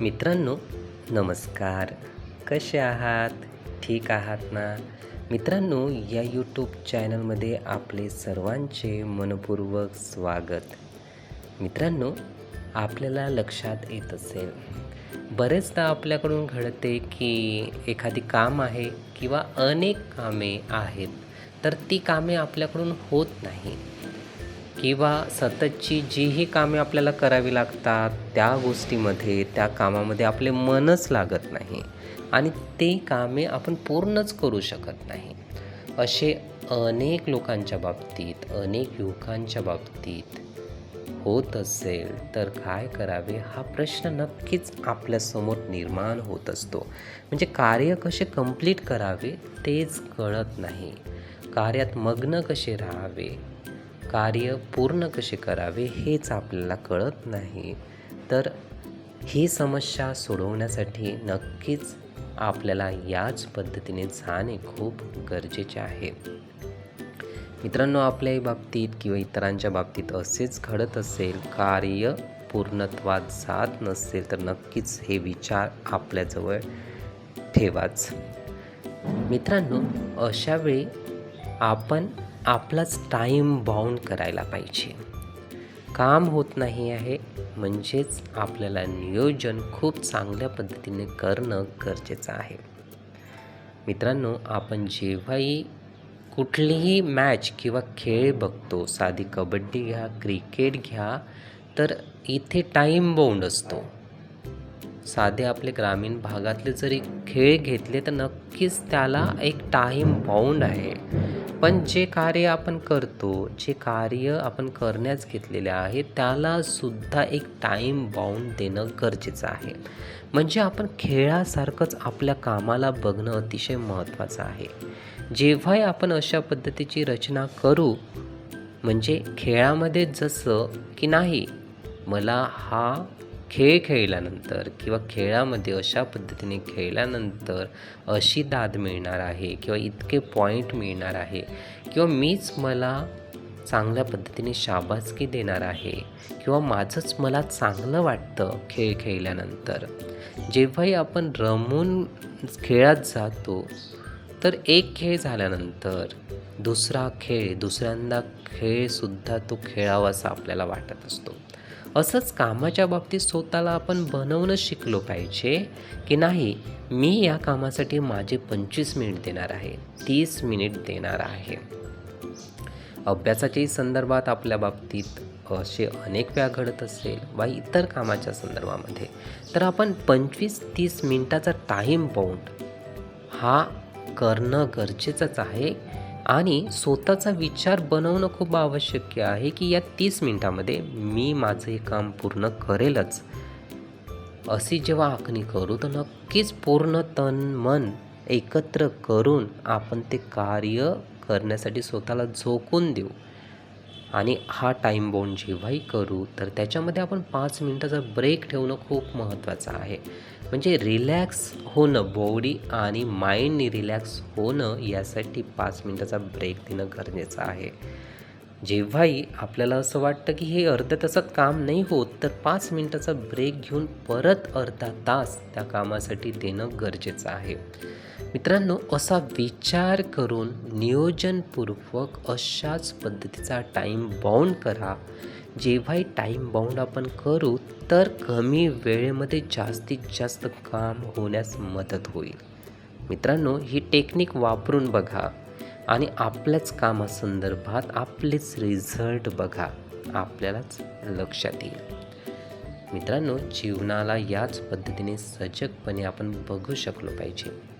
मित्रांनो नमस्कार. कसे आहात? ठीक आहात ना? मित्रांनो या यूट्यूब चॅनलमध्ये आपले सर्वांचे मनपूर्वक स्वागत. मित्रांनो आपल्याला लक्षात येत असेल बरेचदा आपल्याकडून घडते की एखादी काम आहे किंवा अनेक कामे आहेत तर ती कामे आपल्याकडून होत नाही किंवा सततची जीही कामे आपल्याला करावी लागतात त्या गोष्टीमध्ये त्या कामामध्ये आपले मनच लागत नाही आणि ते कामे आपण पूर्णच करू शकत नाही. असे अनेक लोकांच्या बाबतीत अनेक युवकांच्या बाबतीत होत असेल तर काय करावे हा प्रश्न नक्कीच आपल्यासमोर निर्माण होत असतो. म्हणजे कार्य कसे कंप्लीट करावे तेच कळत नाही. कार्यात मग्न कसे राहावे कार्य पूर्ण कसे करावे हेच आपल्याला कळत नाही. तर ही समस्या सोडवण्यासाठी नक्कीच आपल्याला याच पद्धतीने जाणे खूप गरजेचे आहे. मित्रांनो आपल्याही बाबतीत किंवा इतरांच्या बाबतीत असेच घडत असेल कार्य पूर्णत्वात जात नसेल तर नक्कीच हे विचार आपल्याजवळ ठेवाच. मित्रांनो अशावेळी आपण आपलाच टाईम बाउंड करायला पाहिजे. काम होत नाही आहे म्हणजेच आपल्याला नियोजन खूप चांगल्या पद्धतीने करणं गरजेचं आहे. मित्रांनो आपण जेव्हाही कुठलीही मॅच किंवा खेळ बघतो साधी कबड्डी घ्या क्रिकेट घ्या तर इथे टाईम बाउंड असतो. साधे आपले ग्रामीण भागातले जरी खेळ घेतले तर नक्कीच त्याला एक टाईम बाउंड आहे. पण जे कार्य आपण करतो जे कार्य आपण करण्यास घेतलेले आहे त्याला सुद्धा एक टाईम बाउंड देणं गरजेचं आहे. म्हणजे आपण खेळासारखंच आपल्या कामाला बघणं अतिशय महत्त्वाचं आहे. जेव्हाही आपण अशा पद्धतीची रचना करू म्हणजे खेळामध्ये जसं की नाही मला हा खेळ खेळल्यानंतर किंवा खेळामध्ये अशा पद्धतीने खेळल्यानंतर अशी दाद मिळणार आहे किंवा इतके पॉईंट मिळणार आहे किंवा मीच मला चांगल्या पद्धतीने शाबासकी देणार आहे किंवा माझंच मला चांगलं वाटतं खेळ खेळल्यानंतर. जेव्हाही आपण रमून खेळात जातो तर एक खेळ झाल्यानंतर दुसरा खेळ दुसऱ्यांदा खेळसुद्धा तो खेळावासा आपल्याला वाटत असतो. असंच कामाच्या बाबतीत स्वतःला आपण बनवणं शिकलो पाहिजे की नाही मी या कामासाठी माझे पंचवीस मिनिट देणार आहे तीस मिनिट देणार आहे. अभ्यासाच्याही संदर्भात आपल्या बाबतीत असे अनेक वेळा घडत असेल वा इतर कामाच्या संदर्भामध्ये तर आपण पंचवीस तीस मिनटाचा टाईम बाउंड हा करणं गरजेचंच आहे. आणि स्वतःचा विचार बनवणं खूप आवश्यक आहे की या तीस मिनटामध्ये मी माझं हे काम पूर्ण करेलच. अशी जेव्हा आखणी करू तर नक्कीच पूर्ण तन मन एकत्र करून आपण ते कार्य करण्यासाठी स्वतःला झोकून देऊ. आणि हा टाईम बोंड जेव्हाही करू तर त्याच्यामध्ये आपण पाच मिनटाचा ब्रेक ठेवणं खूप महत्त्वाचं आहे. म्हणजे रिलॅक्स होणं बॉडी आणि माइंडने रिलॅक्स होणं यासाठी पाच मिनटाचा ब्रेक देणं गरजेचं आहे. जेव्हाही आपल्याला असं वाटतं की हे अर्ध्या तासात काम नाही होत तर पाच मिनटाचा ब्रेक घेऊन परत अर्धा तास त्या कामासाठी देणं गरजेचं आहे. मित्रांनो असा विचार करून नियोजनपूर्वक अशाच पद्धतीचा टाईम बाउंड करा. जेव्हाही टाईम बाउंड आपण करू तर कमी वेळेमध्ये जास्तीत जास्त काम होण्यास मदत होईल. मित्रांनो ही टेक्निक वापरून बघा. आणि आपल्याच कामासंदर्भात आपलेच रिझल्ट बघा आपल्यालाच लक्षात येईल. मित्रांनो जीवनाला याच पद्धतीने सजगपणे आपण बघू शकलो पाहिजे.